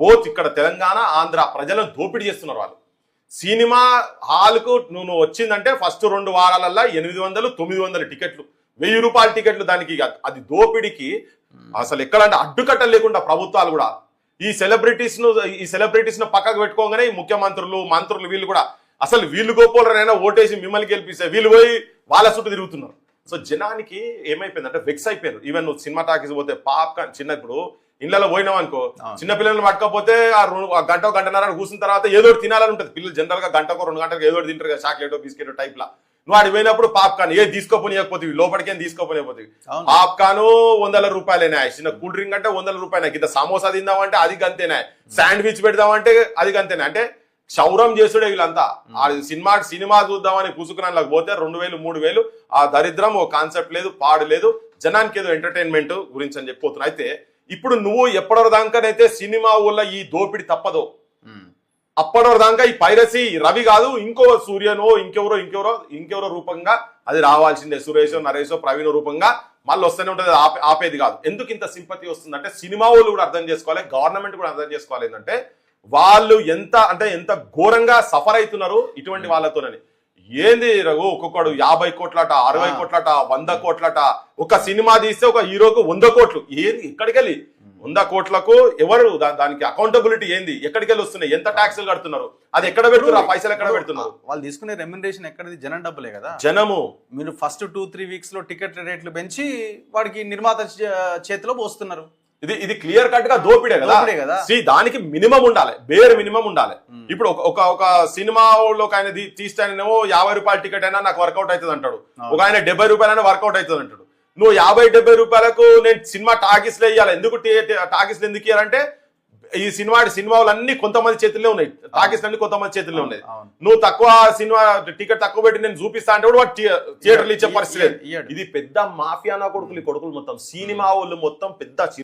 Both ఇక్కడ తెలంగాణ ఆంధ్ర ప్రజలను దోపిడీ చేస్తున్నారు వాళ్ళు. సినిమా హాల్కు నువ్వు వచ్చిందంటే ఫస్ట్ రెండు వారాలల్లో ఎనిమిది వందలు తొమ్మిది వందల టికెట్లు. వెయ్యి రూపాయల టికెట్లు దానికి అది దోపిడీకి అసలు ఎక్కడంటే అడ్డుకట్టలు లేకుండా ప్రభుత్వాలు కూడా. ఈ సెలబ్రిటీస్ను ఈ సెలబ్రిటీస్ను పక్కకు పెట్టుకోగానే ఈ ముఖ్యమంత్రులు మంత్రులు వీళ్ళు కూడా అసలు వీళ్ళు గోపోలరైనా ఓటేసి మిమ్మల్ని గెలిపిస్తే వీళ్ళు పోయి వాళ్ళ చుట్టూ తిరుగుతున్నారు. సో జనానికి ఏమైపోయిందంటే వెక్స్ అయిపోయారు. ఈవెన్ నువ్వు సినిమా టాకీస్ పోతే పాప్కార్న్ చిన్న ఇప్పుడు ఇళ్ళలో పోయినావు అనుకో. చిన్న పిల్లల్ని పట్టుకపోతే ఆ రెండు- ఆ గంట గంటన్నర కూర్చున్న తర్వాత ఏదో తినాలని ఉంటుంది. పిల్లలు జనరల్గా గంటకో రెండు గంటలకు ఏదో తింటారు కదా చాక్లెట్ బిస్కెట్ టైప్ లా నువ్వు ఆడికి పోయినప్పుడు పాప్కార్న్ ఏ తీసుకోపోనియకపోతే లోపలికేం తీసుకోపోనియకపోతే అవును. పాప్కార్న్ వందల రూపాయలేనా చిన్న కూల్ డ్రింక్ అంటే వందల రూపాయలు ఇంత సమోసా తిందామంటే అది గంతేనా? శాండ్విచ్ పెడదామంటే అది గంతేనా? అంటే క్షౌరం చేసుడే వీళ్ళంతా. ఆ సినిమా సినిమా చూద్దామని పుసుకున్నాళ్ళకి పోతే రెండు వేలు మూడు వేలు. ఆ దరిద్రం ఓ కాన్సెప్ట్ లేదు పాడు లేదు. జనానికి ఏదో ఎంటర్టైన్మెంట్ గురించి అని చెప్పిపోతున్నా అయితే ఇప్పుడు నువ్వు ఎప్పటి దాకానైతే సినిమా వల్ల ఈ దోపిడి తప్పదో ఉమ్. అప్పటి దాకా ఈ పైరసీ రవి కాదు ఇంకో సూర్యనో ఇంకెవరో ఇంకెవరో ఇంకెవరో రూపంగా అది రావాల్సిందే. సురేషో నరేషో ప్రవీణ్ రూపంగా మళ్ళీ వస్తూనే ఉంటుంది ఆపే- ఆపేది కాదు. ఎందుకు ఇంత సింపతి వస్తుందంటే సినిమా వాళ్ళు కూడా అర్థం చేసుకోవాలి గవర్నమెంట్ కూడా అర్థం చేసుకోవాలి ఏంటంటే వాళ్ళు ఎంత అంటే ఎంత ఘోరంగా సఫర్ అవుతున్నారు ఇటువంటి వాళ్ళతోనని. ఏంది రఘు ఒక్కొక్కడు యాభై కోట్లట అరవై. కోట్లట వంద కోట్లట. ఒక సినిమా తీస్తే ఒక హీరోకు వంద కోట్లు. ఏంది ఎక్కడికి వెళ్ళి వంద కోట్లకు ఎవరు దానికి అకౌంటబిలిటీ ఏంది? ఎక్కడికి వెళ్ళి వస్తున్నాయి? ఎంత ట్యాక్సులు కడుతున్నారు? అది ఎక్కడ పెడుతున్నారు? పైసలు ఎక్కడ పెడుతున్నారు? వాళ్ళు తీసుకునే రెమ్యునరేషన్ ఎక్కడిది? జనం డబ్బులే కదా. జనము. మీరు ఫస్ట్ టూ త్రీ వీక్స్లో టికెట్ రేట్లు పెంచి వాడికి నిర్మాత చేతిలో పోస్తున్నారు ఇది ఇది క్లియర్ కట్గా దోపిడే కదా. See, దానికి మినిమం ఉండాలి. బేర్ మినిమం ఉండాలి. ఇప్పుడు ఒక ఒక సినిమాలో ఒక ఆయన తీస్తానేమో యాభై రూపాయల టికెట్ అయినా నాకు వర్కౌట్ అవుతుంది అంటాడు. ఒక ఆయన డెబ్బై రూపాయలైనా వర్కౌట్ అవుతుంది అంటాడు. నువ్వు యాభై డెబ్బై రూపాయలకు నేను సినిమా టాకీస్లో వేయాలి ఎందుకు టాకీస్ ఎందుకు ఇయ్యాలంటే ఈ సినిమా సినిమాలు అన్ని కొంతమంది చేతుల్లో ఉన్నాయి. టాకీస్ అన్ని కొంతమంది చేతుల్లో ఉన్నాయి. నువ్వు తక్కువ సినిమా టికెట్ తక్కువ పెట్టి నేను చూపిస్తా అంటే కూడా థియేటర్లు ఇచ్చే పరిస్థితి. ఇది పెద్ద మాఫియానా కొడుకులు కొడుకులు మొత్తం. సినిమా వాళ్ళు మొత్తం పెద్ద